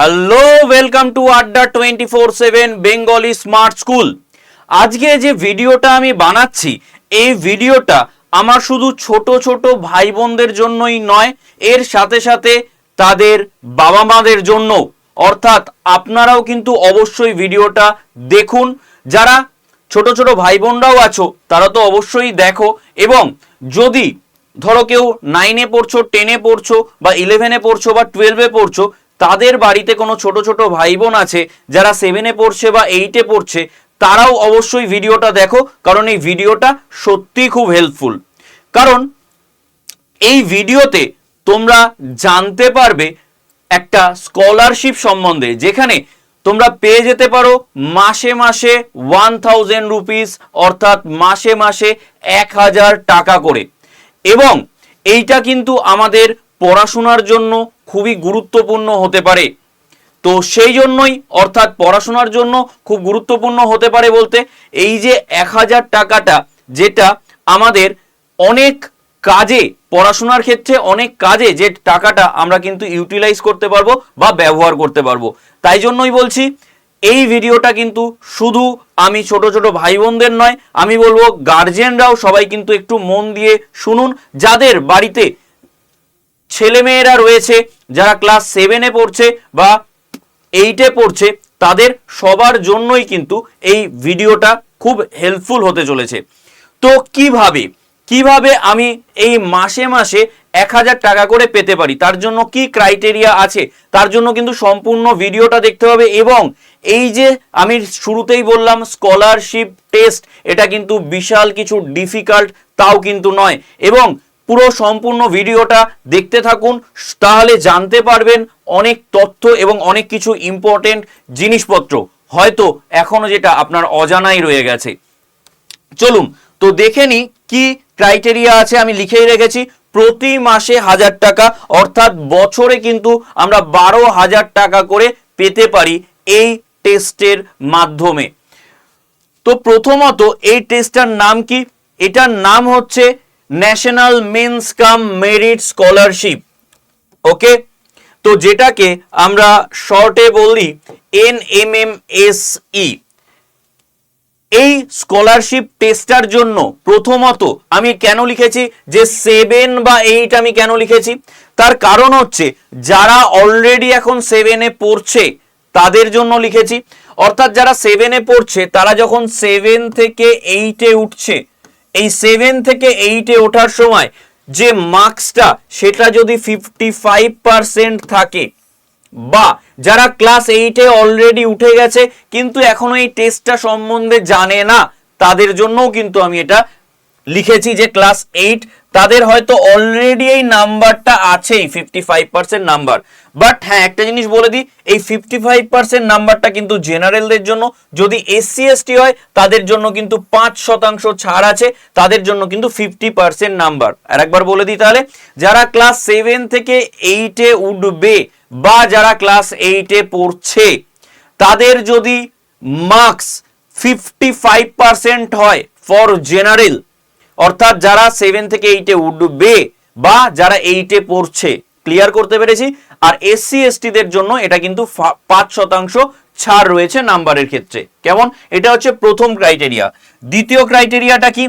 Hello welcome to Adda twenty four seven Bengali smart school আজকে যে ভিডিওটা আমি বানাচ্ছি, এই ভিডিওটা আমার শুধু ছোট ছোট ভাই বোনদের জন্যই নয়, এর সাথে সাথে তাদের বাবা মাদের জন্য। অর্থাৎ আপনারাও কিন্তু অবশ্যই ভিডিওটা দেখুন। যারা ছোট ছোট ভাই বোনরাও আছো, তারা তো অবশ্যই দেখো। এবং যদি ধরো কেউ নাইনে পড়ছো টেনে পড়ছো, বা ইলেভেনে পড়ছো, বা টুয়েলভে পড়ছো তাদের বাড়িতে কোনো ছোট ছোট ভাই বোন আছে যারা সেভেনে পড়ছে বা এইটে পড়ছে, তারাও অবশ্যই ভিডিওটা দেখো, কারণ এই ভিডিওটা সত্যিই খুব হেল্পফুল কারণ এই ভিডিওতে তোমরা জানতে পারবে একটা স্কলারশিপ সম্বন্ধে, যেখানে তোমরা পেয়ে যেতে পারো মাসে মাসে ওয়ান থাউজেন্ড রুপিস অর্থাৎ মাসে মাসে এক হাজার টাকা করে। এবং এইটা কিন্তু আমাদের পড়াশোনার জন্য খুবই গুরুত্বপূর্ণ হতে পারে। তো সেই জন্যই, অর্থাৎ পড়াশোনার জন্য খুব গুরুত্বপূর্ণ হতে পারে বলতে, এই যে এক হাজার টাকাটা, যেটা আমাদের অনেক কাজে, পড়াশোনার ক্ষেত্রে অনেক কাজে যে টাকাটা আমরা কিন্তু ইউটিলাইজ করতে পারব বা ব্যবহার করতে পারব। তাই জন্যই বলছি, এই ভিডিওটা কিন্তু শুধু আমি ছোট ছোট ভাই বোনদের নয়, আমি বলব গার্জেনরাও সবাই কিন্তু একটু মন দিয়ে শুনুন, যাদের বাড়িতে ছেলেমেয়েরা রয়েছে, যারা ক্লাস সেভেনে পড়ছে বা এইটে পড়ছে, তাদের সবার জন্যই কিন্তু এই ভিডিওটা খুব হেল্পফুল হতে চলেছে। তো কীভাবে? কীভাবে আমি এই মাসে মাসে এক হাজার টাকা করে পেতে পারি? তার জন্য কি ক্রাইটেরিয়া আছে? তার জন্য কিন্তু সম্পূর্ণ ভিডিওটা দেখতে হবে এবং এই যে আমি শুরুতেই বললাম স্কলারশিপ টেস্ট এটা কিন্তু বিশাল কিছু ডিফিকাল্ট তাও কিন্তু নয়। এবং পুরো সম্পূর্ণ ভিডিওটা দেখতে থাকুন, তাহলে জানতে পারবেন অনেক তথ্য এবং অনেক কিছু ইম্পর্টেন্ট জিনিসপত্র। হয়তো এখনও যেটা আপনার অজানাই রয়ে গেছে। চলুন, তো দেখে নি কি ক্রাইটেরিয়া আছে, আমি লিখেই রেখেছি, প্রতি মাসে হাজার টাকা, অর্থাৎ বছরে কিন্তু আমরা বারো হাজার টাকা করে পেতে পারি এই টেস্টের মাধ্যমে। তো প্রথমত এই টেস্টটার নাম কি? এটার নাম হচ্ছে national means cum merit scholarship okay তো যেটাকে আমরা শর্টে বলি N M M S E এই স্কলারশিপ টেস্টার জন্য প্রথমত আমি কেন লিখেছি? যে সেভেন বা এইট আমি কেন লিখেছি? তার কারণ হচ্ছে যারা অলরেডি এখন সেভেনে পড়ছে, তাদের জন্য লিখেছি। অর্থাৎ যারা সেভেনে পড়ছে, তারা যখন সেভেন থেকে এইটে উঠছে এই সেভেন থেকে এইটে ওঠার সময় যে মার্কসটা সেটা যদি ফিফটি ফাইভ পার্সেন্ট থাকে, বা যারা ক্লাস এইটে অলরেডি উঠে গেছে, কিন্তু এখনও এই টেস্টটা সম্বন্ধে জানে না, তাদের জন্যও কিন্তু আমি এটা লিখেছি যে ক্লাস এইট তাদের হয়তো অলরেডি এই নাম্বারটা আছেই fifty five percent number. But হ্যাঁ একটা জিনিস বলে দিই, এই ফিফটি ফাইভ পার্সেন্ট নাম্বারটা কিন্তু জেনারেলদের জন্য, যদি এসসি এসটি হয়, তাদের জন্য কিন্তু পাঁচ শতাংশ ছাড় আছে, তাদের জন্য কিন্তু ফিফটি পার্সেন্ট নাম্বার। আর একবার বলে দিই তাহলে, যারা ক্লাস সেভেন থেকে এইটে উঠবে, বা যারা ক্লাস এইটে পড়ছে, তাদের যদি মার্কস ফিফটি ফাইভ পার্সেন্ট হয় ফর জেনারেল অর্থাৎ যারা সেভেন থেকে এইটে উঠবে বা যারা এইটে পড়ছে ক্লিয়ার করতে পেরেছি? আর এসসি এসটিদের জন্য এটা কিন্তু পাঁচ শতাংশ ছাড় রয়েছে নাম্বারের ক্ষেত্রে। কেমন? এটা হচ্ছে প্রথম ক্রাইটেরিয়া দ্বিতীয় ক্রাইটেরিয়াটা কি?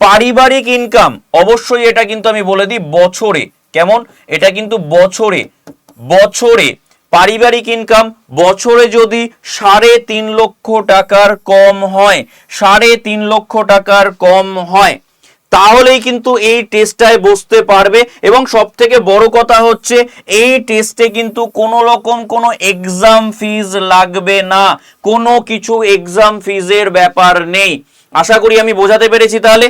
পারিবারিক ইনকাম অবশ্যই এটা কিন্তু আমি বলে দিই বছরে। কেমন? এটা কিন্তু বছরে। বছরে পারিবারিক ইনকাম বছরে যদি সাড়ে তিন লক্ষ টাকার কম হয়, সাড়ে তিন লক্ষ টাকার কম হয় তাহলেই কিন্তু এই টেস্টটায় বসতে পারবে এবং সব থেকে বড় কথা হচ্ছে, এই টেস্টে কিন্তু কোনো রকম কোনো এক্সাম ফিজ লাগবে না। কোনো কিছু এক্সাম ফিজের ব্যাপার নেই। আশা করি আমি বোঝাতে পেরেছি তাহলে।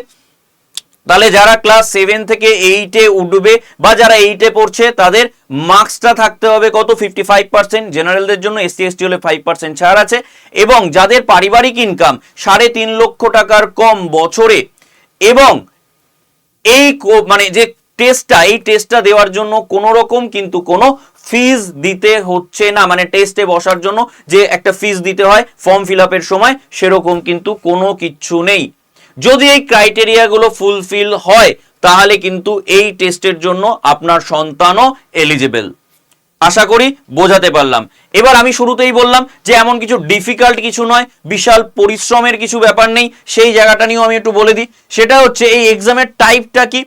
তাহলে যারা ক্লাস সেভেন থেকে এইটে উঠবে বা যারা এইটে পড়ছে, তাদের মার্কসটা থাকতে হবে কত? ফিফটি ফাইভ পার্সেন্ট জেনারেলদের জন্য এসসি এসটি হলে ফাইভ পার্সেন্ট ছাড় আছে। এবং যাদের পারিবারিক ইনকাম সাড়ে তিন লক্ষ টাকার কম বছরে। এবং এই মানে যে টেস্টটা এই টেস্টটা দেওয়ার জন্য কোনো রকম কিন্তু কোনো ফিজ দিতে হচ্ছে না। মানে টেস্টে বসার জন্য যে একটা ফিজ দিতে হয় ফর্ম ফিল সময়, সেরকম কিন্তু কোনো কিচ্ছু নেই। যদি এই ক্রাইটেরিয়াগুলো ফুলফিল হয়, তাহলে কিন্তু এই টেস্টের জন্য আপনার সন্তানও এলিজিবল আশা করি বোঝাতে পারলাম। এবার আমি শুরুতেই বললাম যে এমন কিছু ডিফিকাল্ট কিছু নয়, বিশাল পরিশ্রমের কিছু ব্যাপার নেই, সেই জায়গাটা নিয়েও আমি একটু বলে দিই। সেটা হচ্ছে এই এক্সামের টাইপটা কি?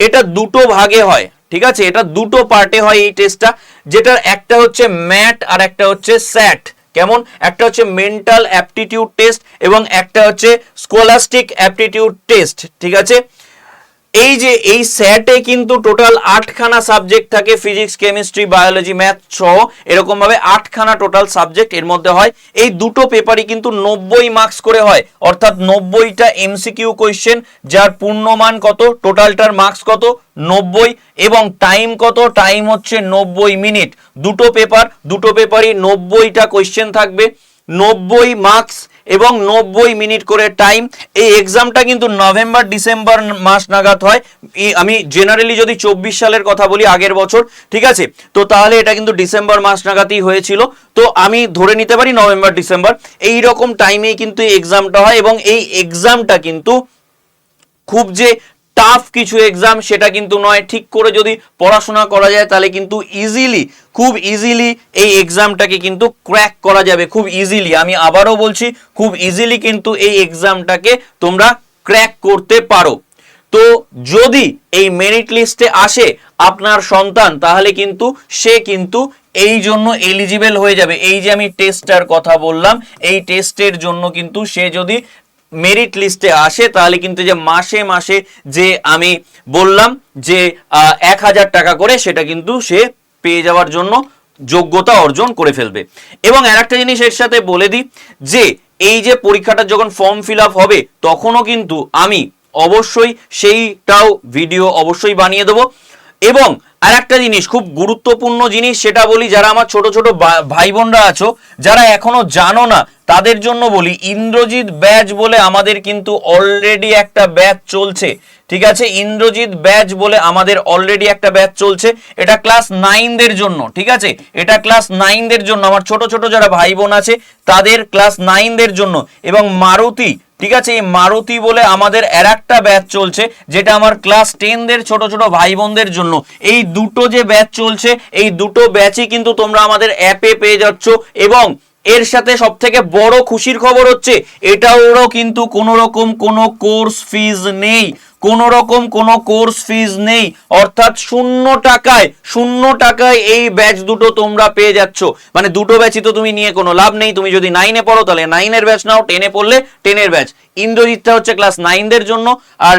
এটা দুটো ভাগে হয়, ঠিক আছে? এটা দুটো পার্টে হয় এই টেস্টটা যেটার একটা হচ্ছে ম্যাট আর একটা হচ্ছে স্যাট কেমন? একটা হচ্ছে মেন্টাল অ্যাপটিটিউড টেস্ট এবং একটা হচ্ছে স্কলাস্টিক অ্যাপটিটিউড টেস্ট ঠিক আছে? এই যে, এই স্যাটে কিন্তু টোটাল আটখানা সাবজেক্ট থাকে ফিজিক্স কেমিস্ট্রি বায়োলজি ম্যাথ সহ। এরকম ভাবে আটখানা টোটাল সাবজেক্ট এর মধ্যে হয়। এই দুটো পেপারই কিন্তু নব্বই মার্কস করে হয়। অর্থাৎ নব্বইটা এমসিকিউ কোয়েশ্চেন যার পূর্ণমান কত? টোটালটার মার্কস কত? নব্বই। এবং টাইম কত? টাইম হচ্ছে নব্বই মিনিট দুটো পেপার দুটো পেপারই নব্বইটা কোয়েশ্চেন থাকবে। নব্বই মার্কস এবং নব্বই মিনিট করে টাইম এই এক্সামটা কিন্তু নভেম্বর ডিসেম্বর মাস নাগাদ হয়। আমি জেনারেলি যদি চব্বিশ সালের কথা বলি, আগের বছর, ঠিক আছে? তো তাহলে এটা কিন্তু ডিসেম্বর মাস নাগাদই হয়েছিল। তো আমি ধরে নিতে পারি নভেম্বর ডিসেম্বর এই রকম টাইমেই কিন্তু এই এক্সামটা হয় এবং এই এক্সামটা কিন্তু খুব যে টাফ কিছু এক্সাম সেটা কিন্তু নয়। ঠিক করে যদি পড়াশোনা করা যায়, তাহলে কিন্তু ইজিলি খুব ইজিলি এই এক্সামটাকে কিন্তু ক্র্যাক করা যাবে, খুব ইজিলি আমি আবারও বলছি, খুব ইজিলি কিন্তু এই এক্সামটাকে তোমরা ক্র্যাক করতে পারো। তো যদি এই মেরিট লিস্টে আসে আপনার সন্তান, তাহলে কিন্তু সে কিন্তু এই জন্য এলিজিবেল হয়ে যাবে। এই যে আমি টেস্টার কথা বললাম, এই টেস্টের জন্য কিন্তু সে যদি মেরিট লিস্টে আসে, তাহলে কিন্তু যে মাসে মাসে যে আমি বললাম যে এক হাজার টাকা করে সেটা কিন্তু সে পেয়ে যাওয়ার জন্য যোগ্যতা অর্জন করে ফেলবে। এবং আর একটা জিনিস এর সাথে বলে দিই যে, এই যে পরীক্ষাটা যখন ফর্ম ফিল হবে, তখনও কিন্তু আমি অবশ্যই সেইটাও ভিডিও অবশ্যই বানিয়ে দেবো। এবং আর একটা জিনিস, খুব গুরুত্বপূর্ণ জিনিস, সেটা বলি, যারা আমার ছোট ছোট ভাই বোনরা আছো, যারা এখনও জানো না তাদের জন্য বলি, ইন্দ্রজিৎ ব্যাচ বলে আমাদের কিন্তু অলরেডি একটা ব্যাচ চলছে। ঠিক আছে? ইন্দ্রজিৎ ব্যাচ বলে আমাদের অলরেডি একটা ব্যাচ চলছে। এটা ক্লাস নাইনদের জন্য, ঠিক আছে? এটা ক্লাস নাইনদের জন্য, আমার ছোট ছোট যারা ভাই বোন আছে, তাদের ক্লাস নাইনদের জন্য। এবং মারুতি, ঠিক আছে? এই মারুতি বলে আমাদের আর একটা ব্যাচ চলছে, যেটা আমার ক্লাস টেনদের ছোট ছোট ভাই বোনদের জন্য। এই দুটো যে ব্যাচ চলছে, এই দুটো ব্যাচই কিন্তু তোমরা আমাদের অ্যাপে পেয়ে যাচ্ছ। এবং এর সাথে সব থেকে বড় খুশির খবর হচ্ছে, এটাও কিন্তু কোনো রকম কোনো কোর্স ফিজ নেই। কোনো রকম কোনো কোর্স ফিজ নেই। অর্থাৎ শূন্য টাকায় শূন্য টাকায় এই ব্যাচ দুটো তোমরা পেয়ে যাচ্ছ। মানে দুটো ব্যাচই তো তুমি নিয়ে কোনো লাভ নেই। তুমি যদি নাইনে পড়ো, তাহলে নাইনের ব্যাচ নাও। টেনে পড়লে টেনের ব্যাচ ইন্দ্রজিৎটা হচ্ছে ক্লাস নাইনদের জন্য আর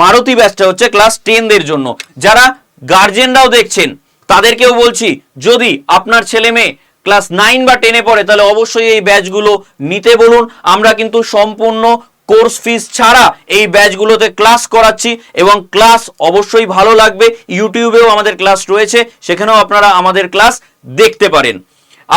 মারুতি ব্যাচটা হচ্ছে ক্লাস টেনদের জন্য। যারা গার্জেনরাও দেখছেন, তাদেরকেও বলছি, যদি আপনার ছেলে মেয়ে ক্লাস নাইন বা টেনে পড়ে, তাহলে অবশ্যই এই ব্যাচগুলো নিতে বলুন। আমরা কিন্তু সম্পূর্ণ কোর্স ফিস ছাড়া এই ব্যাচগুলোতে ক্লাস করাচ্ছি এবং ক্লাস অবশ্যই ভালো লাগবে। ইউটিউবেও আমাদের ক্লাস রয়েছে, সেখানেও আপনারা আমাদের ক্লাস দেখতে পারেন।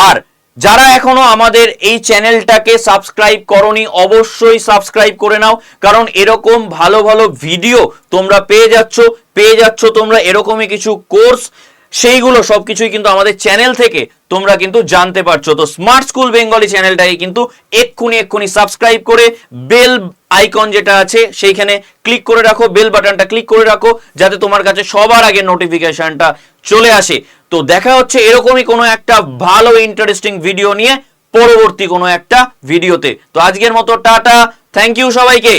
আর যারা এখনও আমাদের এই চ্যানেলটাকে সাবস্ক্রাইব করনি, অবশ্যই সাবস্ক্রাইব করে নাও, কারণ এরকম ভালো ভালো ভিডিও তোমরা পেয়ে যাচ্ছ পেয়ে যাচ্ছ তোমরা এরকমই কিছু কোর্স। সেইগুলো সব কিছুই কিন্তু আমাদের চ্যানেল থেকে তোমরা কিন্তু জানতে পারছ। তো স্মার্ট স্কুল বেঙ্গলি চ্যানেলটাকে কিন্তু এক্ষুনি এক্ষুনি সাবস্ক্রাইব করে বেল আইকন যেটা আছে, সেইখানে ক্লিক করে রাখো বেল বাটনটা ক্লিক করে রাখো, যাতে তোমার কাছে সবার আগে নোটিফিকেশনটা চলে আসে। তো দেখা হচ্ছে এরকমই কোনো একটা ভালো ইন্টারেস্টিং ভিডিও নিয়ে পরবর্তী কোনো একটা ভিডিওতে তো আজকের মতো টাটা থ্যাংক ইউ সবাইকে।